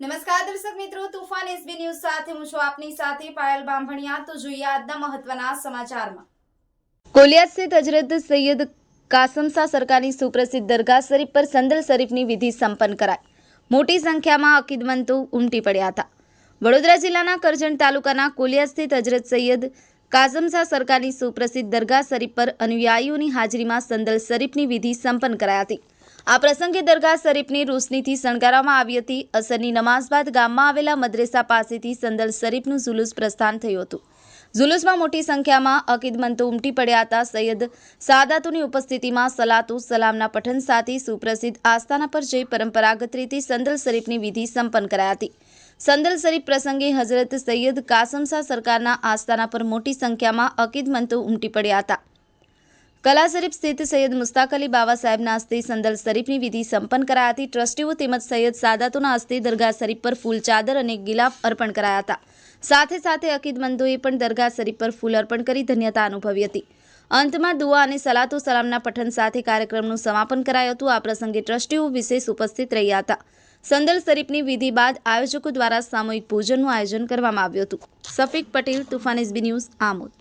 નમસ્કાર દર્શક મિત્રો, તુફાન એસબી ન્યૂઝ સાથે હું છું આપની સાથે પાયલ બાંભણિયા. તો જોઈએ આજના મહત્વના સમાચારમાં. કોલિયા સ્થિત હજરત સૈયદ કાસમસા સરકારની સુપ્રસિદ્ધ દરગાહ શરીફ પર સંદલ શરીફની વિધિ સંપન્ન કરાઈ. મોટી સંખ્યામાં અકીદમંતો ઉમટી પડ્યા હતા. વડોદરા જિલ્લાના કરજણ તાલુકાના કોલિયા સ્થિત હજરત સૈયદ કાઝમસા સરકારની સુપ્રસિદ્ધ દરગાહ શરીફ પર અનુયાયીઓની હાજરીમાં સંદલ શરીફની વિધિ સંપન્ન કરાઈ હતી. આ પ્રસંગે દરગાહ શરીફની રોશનીથી શણગારવામાં આવી હતી. અસરની નમાઝ બાદ ગામમાં આવેલા મદ્રેસા પાસેથી સંદલ શરીફનું જુલુસ પ્રસ્થાન થયું હતું. જુલુસમાં મોટી સંખ્યામાં અકીદમંતો ઉમટી પડ્યા હતા. સૈયદ સાદાતુની ઉપસ્થિતિમાં સલાતુ, સલામના પઠન સાથે સુપ્રસિદ્ધ આસ્થાના પર જઈ પરંપરાગત રીતે સંદલ શરીફની વિધિ સંપન્ન કરાઈ હતી. સંદલ શરીફ પ્રસંગે હઝરત સૈયદ કાસમસા સરકારના આસ્થાના પર મોટી સંખ્યામાં અકીદમંતો ઉમટી પડ્યા હતા. કલા શરીફ સ્થિત સૈયદ મુસ્તાક અલી બાવા સાહેબના હસ્તે સંદલ શરીફની વિધિ સંપન્ન કરાયા હતી ટ્રસ્ટીઓ તેમજ સૈયદ સાદાતોના હસ્તે દરગાહ શરીફ પર ફૂલ ચાદર અને ગિલાફ અર્પણ કરાયા હતા સાથે સાથે અકીદમંદોએ પણ દરગાહ શરીફ પર ફૂલ અર્પણ કરી ધન્યતા અનુભવી હતી. અંતમાં દુઆ અને સલાતો સલામના પઠન સાથે કાર્યક્રમનું સમાપન કરાયું હતું. આ પ્રસંગે ટ્રસ્ટીઓ વિશેષ ઉપસ્થિત રહ્યા હતા. સંદલ શરીફની વિધિ બાદ આયોજકો દ્વારા સામૂહિક ભોજનનું આયોજન કરવામાં આવ્યું હતું. Safiq Patel, Tufan SB news Amod.